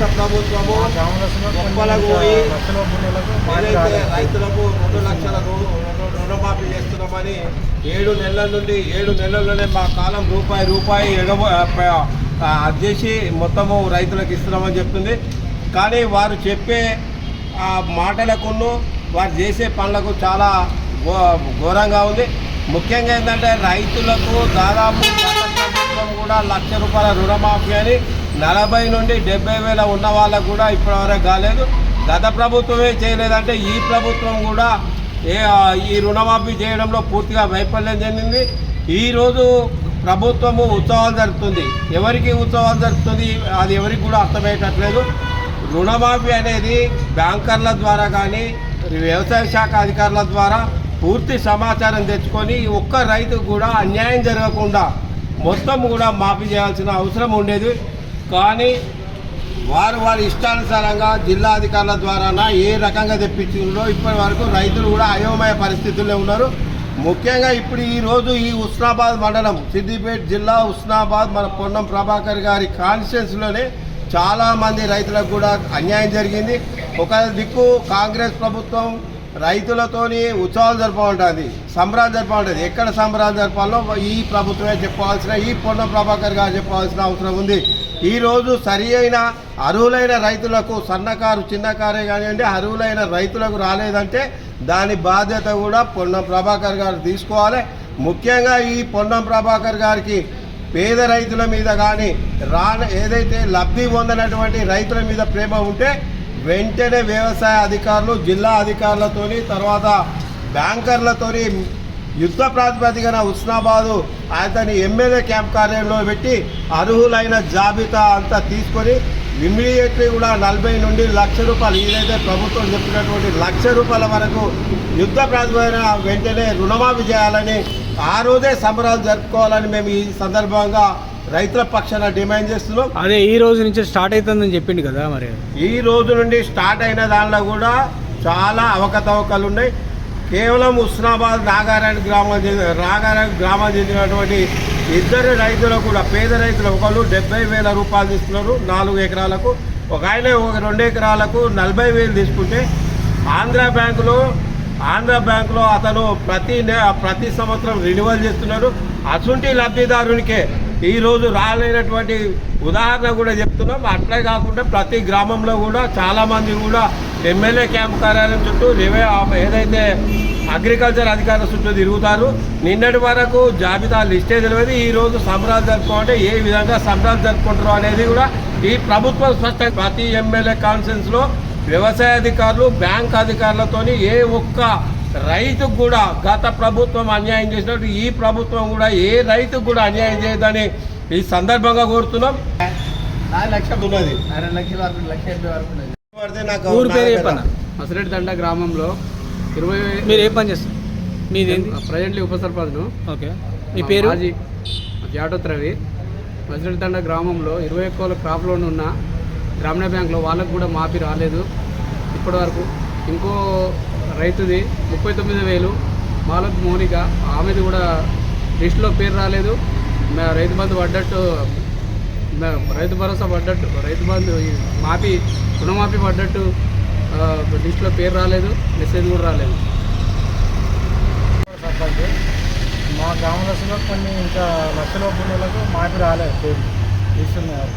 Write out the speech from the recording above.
రాష్ట్ర ప్రభుత్వము గొప్పలకు పోయి ఏదైతే రైతులకు రెండు లక్షలకు రుణమాఫీ చేస్తున్నామని ఏడు నెలల నుండి ఏడు నెలల్లోనే మా కాలం రూపాయి రూపాయి ఎగబ ఆ, చేసి మొత్తము రైతులకు ఇస్తున్నామని చెప్తుంది. కానీ వారు చెప్పే మాటలకును వారు చేసే పనులకు చాలా ఘోరంగా ఉంది. ముఖ్యంగా ఏంటంటే రైతులకు దాదాపు కూడా లక్ష రూపాయల రుణమాఫీ అని నలభై నుండి డెబ్బై వేల ఉన్న వాళ్ళకు కూడా ఇప్పటివరకు కాలేదు. గత ప్రభుత్వమే చేయలేదంటే ఈ ప్రభుత్వం కూడా ఏ ఈ రుణమాఫీ చేయడంలో పూర్తిగా వైఫల్యం చెందింది. ఈరోజు ప్రభుత్వము ఉత్సవాలు జరుపుతుంది. ఎవరికి ఉత్సవాలు జరుపుతుంది? అది ఎవరికి కూడా అర్థమయ్యేటట్లేదు. రుణమాఫీ అనేది బ్యాంకర్ల ద్వారా కానీ వ్యవసాయ శాఖ అధికారుల ద్వారా పూర్తి సమాచారం తెచ్చుకొని ఒక్క రైతుకు కూడా అన్యాయం జరగకుండా మొత్తం కూడా మాఫీ చేయాల్సిన అవసరం ఉండేది. కానీ వారు వారి ఇష్టానుసారంగా జిల్లా అధికారుల ద్వారా ఏ రకంగా తెప్పించిందో ఇప్పటి వరకు రైతులు కూడా అయోమయ పరిస్థితుల్లో ఉన్నారు. ముఖ్యంగా ఇప్పుడు ఈరోజు ఈ ఉస్నాబాద్ మండలం సిద్దిపేట జిల్లా ఉస్నాబాద్ మన పొన్నం ప్రభాకర్ గారి కాన్స్టిట్యున్సీలోనే చాలామంది రైతులకు కూడా అన్యాయం జరిగింది. ఒక దిక్కు కాంగ్రెస్ ప్రభుత్వం రైతులతోని ఉత్సవాలు జరపాలంటుంది సంబరాలు జరపాలంటుంది ఎక్కడ సంబరాలు జరపాలో ఈ ప్రభుత్వమే చెప్పాల్సిన ఈ పొన్నం ప్రభాకర్ గారు చెప్పాల్సిన అవసరం ఉంది. ఈరోజు సరి అయిన అర్హులైన రైతులకు సన్నకారు చిన్నకారే కానివ్వండి అర్హులైన రైతులకు రాలేదంటే దాని బాధ్యత కూడా పొన్నం ప్రభాకర్ గారు తీసుకోవాలి. ముఖ్యంగా ఈ పొన్నం ప్రభాకర్ గారికి పేద రైతుల మీద కానీ రాన ఏదైతే లబ్ధి పొందినటువంటి రైతుల మీద ప్రేమ ఉంటే వెంటనే వ్యవసాయ అధికారులు జిల్లా అధికారులతోని తర్వాత బ్యాంకర్లతోని యుద్ధ ప్రాతిపదికన ఉస్నాబాదు అతని ఎమ్మెల్యే క్యాంప్ కార్యాలయంలో పెట్టి అర్హులైన జాబితా అంతా తీసుకొని ఇమ్మీడియట్లీ కూడా నలభై నుండి లక్ష రూపాయలు ఏదైతే ప్రభుత్వం చెప్పినటువంటి లక్ష రూపాయల వరకు యుద్ధ ప్రాతిపదికన వెంటనే రుణమాఫీ చేయాలని ఆ రోజే సంబరాలు జరుపుకోవాలని మేము ఈ సందర్భంగా రైతుల పక్షాన డిమాండ్ చేస్తున్నాం. అదే ఈ రోజు నుంచి స్టార్ట్ అవుతుందని చెప్పిండు కదా మరి. ఈ రోజు నుండి స్టార్ట్ అయిన దానిలో కూడా చాలా అవకతవకలు ఉన్నాయి. కేవలం ఉస్నాబాద్ నాగారాయణ గ్రామం చెందిన నాగారాయణ గ్రామం చెందినటువంటి ఇద్దరు రైతులు కూడా పేద రైతులు ఒకళ్ళు డెబ్బై వేల రూపాయలు తీసుకున్నారు నాలుగు ఎకరాలకు. ఒక ఆయన ఒక రెండు ఎకరాలకు నలభై వేలు తీసుకుంటే ఆంధ్ర బ్యాంకులో ఆంధ్ర బ్యాంకులో అతను ప్రతి నె- ప్రతి సంవత్సరం రెన్యువల్ చేస్తున్నారు అసుంటి లబ్ధిదారునికే ఈరోజు రాలేనటువంటి ఉదాహరణ కూడా చెప్తున్నాం. అట్లే కాకుండా ప్రతి గ్రామంలో కూడా చాలామంది కూడా ఎమ్మెల్యే క్యాంప్ కార్యాలయం చుట్టూ రివే ఏదైతే అగ్రికల్చర్ అధికారుల చుట్టూ తిరుగుతారు నిన్నటి వరకు జాబితా లిస్టే తెలియదు. ఈ రోజు సంబరాలు జరుపుకోవాలంటే ఏ విధంగా సంబరాలు జరుపుకుంటారు అనేది కూడా ఈ ప్రభుత్వం స్పష్టంగా ప్రతి ఎమ్మెల్యే కాన్ఫరెన్స్లో వ్యవసాయ అధికారులు బ్యాంక్ అధికారులతోని ఏ ఒక్క రైతుకు కూడా గత ప్రభుత్వం అన్యాయం చేసినట్టు ఈ ప్రభుత్వం కూడా ఏ రైతుకు కూడా అన్యాయం చేయదని ఈ సందర్భంగా కోరుతున్నాం. నాలుగు లక్షలు ఉన్నది. అరవై లక్షల వరకు లక్ష ఎనభై వరకు ఉన్నది. ఊరు పేరు నా చెప్పన్న మసిరెడ్డి దండ గ్రామంలో ఇరవై మీరు ఏ పని చేస్తారు? మీదేంది ప్రజెంట్లీ ఉప సర్పంచ్ను ఓకే. మీ పేరు? మాజీ జాటోత్ రవి. మసిరెడ్డి దండ గ్రామంలో ఇరవై ఒక్క క్రాప్ లోన్ ఉన్న గ్రామీణ బ్యాంక్లో వాళ్ళకు కూడా మాఫీ రాలేదు. ఇప్పటి వరకు ఇంకో రైతుది ముప్పై తొమ్మిది వేలు మాలక్ మౌనిక ఆమెది కూడా లిస్టులో పేరు రాలేదు. మ- రైతు బంధు పడ్డట్టు రైతు భరోసా పడ్డట్టు. రైతు బంధు మాఫీ రుణమాఫీ పడ్డట్టు లిస్టులో పేరు రాలేదు మెసేజ్ కూడా రాలేదు. మా మా గ్రామదశలో కొన్ని ఇంకా లక్షల భూములకు మాఫీ రాలేదు. పేరు తీసుకున్నారు